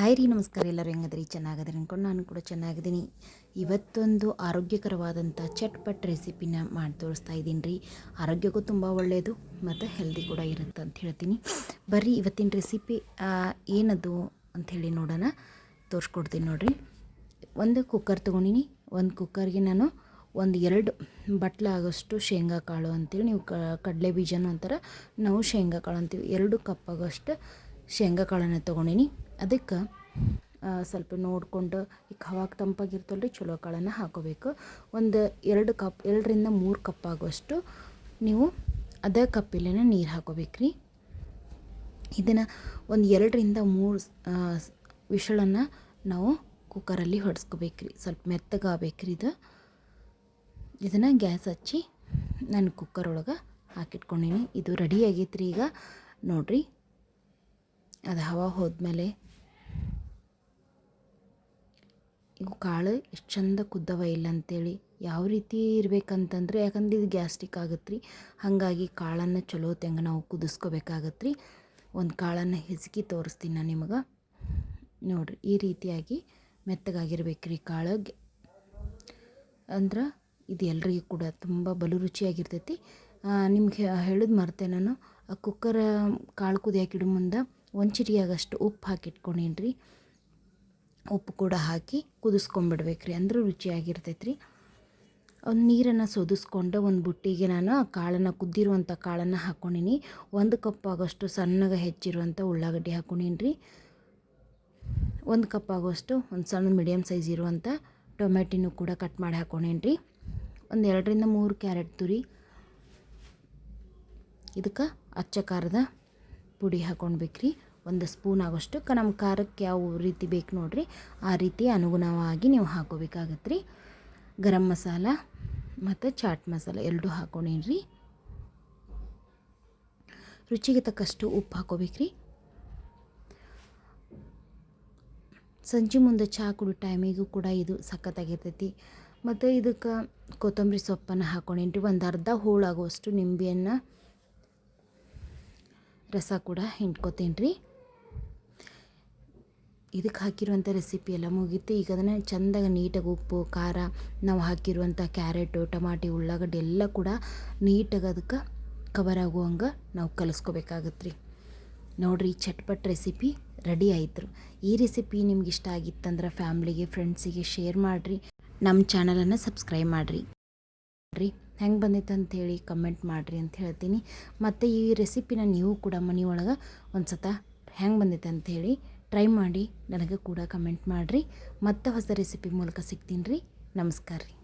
Hi ರೀ, ನಮಸ್ಕಾರ ಎಲ್ಲರೂ ಹೆಂಗದ್ರಿ? ಚೆನ್ನಾಗದ್ರಿ ಅಂದ್ಕೊಂಡು ನಾನು ಕೂಡ ಚೆನ್ನಾಗಿದ್ದೀನಿ. ಇವತ್ತೊಂದು ಆರೋಗ್ಯಕರವಾದಂಥ ಚಟ್ಪಟ್ ರೆಸಿಪಿನ ಮಾಡಿ ತೋರಿಸ್ತಾ ಇದ್ದೀನಿ ರೀ. ಆರೋಗ್ಯಕ್ಕೂ ತುಂಬ ಒಳ್ಳೆಯದು ಮತ್ತು ಹೆಲ್ದಿ ಕೂಡ ಇರುತ್ತೆ ಅಂತ ಹೇಳ್ತೀನಿ. ಬರ್ರಿ, ಇವತ್ತಿನ ರೆಸಿಪಿ ಏನದು ಅಂಥೇಳಿ ನೋಡೋಣ. ತೋರಿಸ್ಕೊಡ್ತೀನಿ ನೋಡಿರಿ. ಒಂದು ಕುಕ್ಕರ್ ತೊಗೊಂಡಿನಿ. ಒಂದು ಕುಕ್ಕರ್ಗೆ ನಾನು ಒಂದು ಎರಡು ಬಟ್ಲ ಆಗೋಷ್ಟು ಶೇಂಗಾ ಕಾಳು ಅಂತೇಳಿ ನೀವು ಕಡಲೆ ಬೀಜನೂ ಅಂತಾರೆ. ನಾವು ಶೇಂಗಾ ಕಾಳು ಅಂತೀವಿ. ಎರಡು ಕಪ್ ಆಗೋಷ್ಟು ಶೇಂಗಾ ಕಾಳನ್ನು ತೊಗೊಂಡಿನಿ. ಅದಕ್ಕೆ ಸ್ವಲ್ಪ ನೋಡಿಕೊಂಡು ಈಗ ಹವಾಗ ತಂಪಾಗಿರ್ತಲ್ಲ ರೀ ಚಲೋ ಕಾಳನ್ನು ಹಾಕೋಬೇಕು. ಒಂದು ಎರಡು ಕಪ್, ಎರಡರಿಂದ ಮೂರು ಕಪ್ ಆಗುವಷ್ಟು ನೀವು ಅದೇ ಕಪ್ಪಿಲ್ಲೇ ನೀರು ಹಾಕೋಬೇಕ್ರಿ. ಇದನ್ನು ಒಂದು ಎರಡರಿಂದ ಮೂರು ವಿಷಳನ್ನು ನಾವು ಕುಕ್ಕರಲ್ಲಿ ಹೊಡೆಸ್ಕೋಬೇಕ್ರಿ. ಸ್ವಲ್ಪ ಮೆತ್ತಗಾಗಬೇಕ್ರಿ ಇದು. ಇದನ್ನು ಗ್ಯಾಸ್ ಹಚ್ಚಿ ನಾನು ಕುಕ್ಕರ್ ಒಳಗೆ ಹಾಕಿಟ್ಕೊಂಡೀನಿ. ಇದು ರೆಡಿ ರೀ ಈಗ. ನೋಡಿರಿ, ಅದು ಹವಾ ಹೋದ್ಮೇಲೆ ಇವು ಕಾಳು ಎಷ್ಟು ಚಂದ ಕುದ್ದವ ಇಲ್ಲ ಅಂತೇಳಿ ಯಾವ ರೀತಿ ಇರಬೇಕಂತಂದ್ರೆ, ಯಾಕಂದ್ರೆ ಇದು ಗ್ಯಾಸ್ಟ್ರಿಕ್ ಆಗುತ್ತೆ ರೀ ಹಾಗಾಗಿ ಕಾಳನ್ನು ಚಲೋ ತೆಂಗ ನಾವು ಕುದಿಸ್ಕೋಬೇಕಾಗತ್ತೆ ರೀ ಒಂದು ಕಾಳನ್ನು ಹಿಸುಕಿ ತೋರಿಸ್ತೀನಿ ನಾನು ನಿಮಗೆ. ನೋಡಿರಿ, ಈ ರೀತಿಯಾಗಿ ಮೆತ್ತಗಾಗಿರ್ಬೇಕು ರೀ ಕಾಳು. ಅಂದ್ರೆ ಇದು ಎಲ್ರಿಗೂ ಕೂಡ ತುಂಬ ಬಲು ರುಚಿಯಾಗಿರ್ತೈತಿ. ನಿಮ್ಗೆ ಹೇಳಿದ ಮರ್ತೆ ನಾನು. ಕುಕ್ಕರ್ ಕಾಳು ಕುದಿಯಾಕಿಡೋ ಮುಂದೆ ಒಂದು ಚಿಟಿಯಾಗಷ್ಟು ಉಪ್ಪು ಹಾಕಿಟ್ಕೊಂಡೇನ್ರಿ ಉಪ್ಪು ಕೂಡ ಹಾಕಿ ಕುದಿಸ್ಕೊಂಬಿಡ್ಬೇಕು ರೀ ಅಂದ್ರೆ ರುಚಿಯಾಗಿರ್ತೈತೆ ರೀ ಒಂದು ನೀರನ್ನು ಸೋದಿಸ್ಕೊಂಡು ಒಂದು ಬುಟ್ಟಿಗೆ ನಾನು ಕಾಳನ್ನು ಕುದ್ದಿರುವಂಥ ಕಾಳನ್ನು ಹಾಕ್ಕೊಂಡೀನಿ ಒಂದು ಕಪ್ ಆಗೋಷ್ಟು ಸಣ್ಣಗೆ ಹೆಚ್ಚಿರುವಂಥ ಉಳ್ಳಾಗಡ್ಡಿ ಹಾಕ್ಕೊಂಡೀನಿ ರೀ ಒಂದು ಕಪ್ ಆಗೋಷ್ಟು ಒಂದು ಸಣ್ಣ ಮೀಡಿಯಮ್ ಸೈಜ್ ಇರುವಂಥ ಟೊಮೆಟಿನೂ ಕೂಡ ಕಟ್ ಮಾಡಿ ಹಾಕ್ಕೊಂಡೀನಿ ರೀ ಒಂದು ಎರಡರಿಂದ ಮೂರು ಕ್ಯಾರೆಟ್ ತುರಿ, ಇದಕ್ಕೆ ಅಚ್ಚ ಖಾರದ ಪುಡಿ ಹಾಕ್ಕೊಳ್ಬೇಕ್ರಿ ಒಂದು ಸ್ಪೂನ್ ಆಗೋಷ್ಟು ನಮ್ಮ ಖಾರಕ್ಕೆ ಯಾವ ರೀತಿ ಬೇಕು ನೋಡಿರಿ, ಆ ರೀತಿ ಅನುಗುಣವಾಗಿ ನೀವು ಹಾಕೋಬೇಕಾಗತ್ತೆ ರೀ ಗರಂ ಮಸಾಲ ಮತ್ತು ಚಾಟ್ ಮಸಾಲ ಎರಡೂ ಹಾಕೊಂಡೇನ್ರಿ. ರುಚಿಗೆ ತಕ್ಕಷ್ಟು ಉಪ್ಪು ಹಾಕೋಬೇಕ್ರಿ. ಸಂಜೆ ಮುಂದೆ ಚಹಾ ಕುಡಿಯೋ ಟೈಮಿಗೂ ಕೂಡ ಇದು ಸಖತ್ತಾಗಿರ್ತೈತಿ. ಮತ್ತು ಇದಕ್ಕೆ ಕೊತ್ತಂಬರಿ ಸೊಪ್ಪನ್ನು ಹಾಕೊಂಡೇನ್ರಿ. ಒಂದು ಅರ್ಧ ಹೋಳಾಗುವಷ್ಟು ನಿಂಬೆಯನ್ನು ರಸ ಕೂಡ ಹಿಂಡ್ಕೊತೀನಿ ರೀ ಇದಕ್ಕೆ ಹಾಕಿರುವಂಥ ರೆಸಿಪಿ ಎಲ್ಲ ಮುಗೀತು. ಈಗ ಅದನ್ನು ಚೆಂದಾಗಿ ನೀಟಾಗಿ ಉಪ್ಪು, ಖಾರ ನಾವು ಹಾಕಿರುವಂಥ ಕ್ಯಾರೆಟು, ಟಮಾಟಿ, ಉಳ್ಳಾಗಡ್ಡೆ ಎಲ್ಲ ಕೂಡ ನೀಟಾಗಿ ಅದಕ್ಕೆ ಕವರ್ ಆಗುವಂಗೆ ನಾವು ಕಲಿಸ್ಕೋಬೇಕಾಗತ್ತೆ ರೀ ನೋಡಿರಿ ಚಟ್ಪಟ್ ರೆಸಿಪಿ ರೆಡಿ ಆಯಿತು. ಈ ರೆಸಿಪಿ ನಿಮ್ಗೆ ಇಷ್ಟ ಆಗಿತ್ತಂದ್ರೆ ಫ್ಯಾಮ್ಲಿಗೆ ಫ್ರೆಂಡ್ಸಿಗೆ ಶೇರ್ ಮಾಡಿರಿ. ನಮ್ಮ ಚಾನಲನ್ನು ಸಬ್ಸ್ಕ್ರೈಬ್ ಮಾಡಿರಿ. ರೀ ಹೆಂಗೆ ಬಂದೈತೆ ಅಂಥೇಳಿ ಕಮೆಂಟ್ ಮಾಡಿರಿ ಅಂತ ಹೇಳ್ತೀನಿ. ಮತ್ತು ಈ ರೆಸಿಪಿನ ನೀವು ಕೂಡ ಮನೆಯೊಳಗೆ ಒಂದು ಸತ ಹೆಂಗೆ ಬಂದೈತೆ ಅಂಥೇಳಿ ಟ್ರೈ ಮಾಡಿ ನನಗೆ ಕೂಡ ಕಮೆಂಟ್ ಮಾಡಿರಿ. ಮತ್ತೆ ಹೊಸ ರೆಸಿಪಿ ಮೂಲಕ ಸಿಗ್ತೀನಿ ರೀ. ನಮಸ್ಕಾರ ರೀ.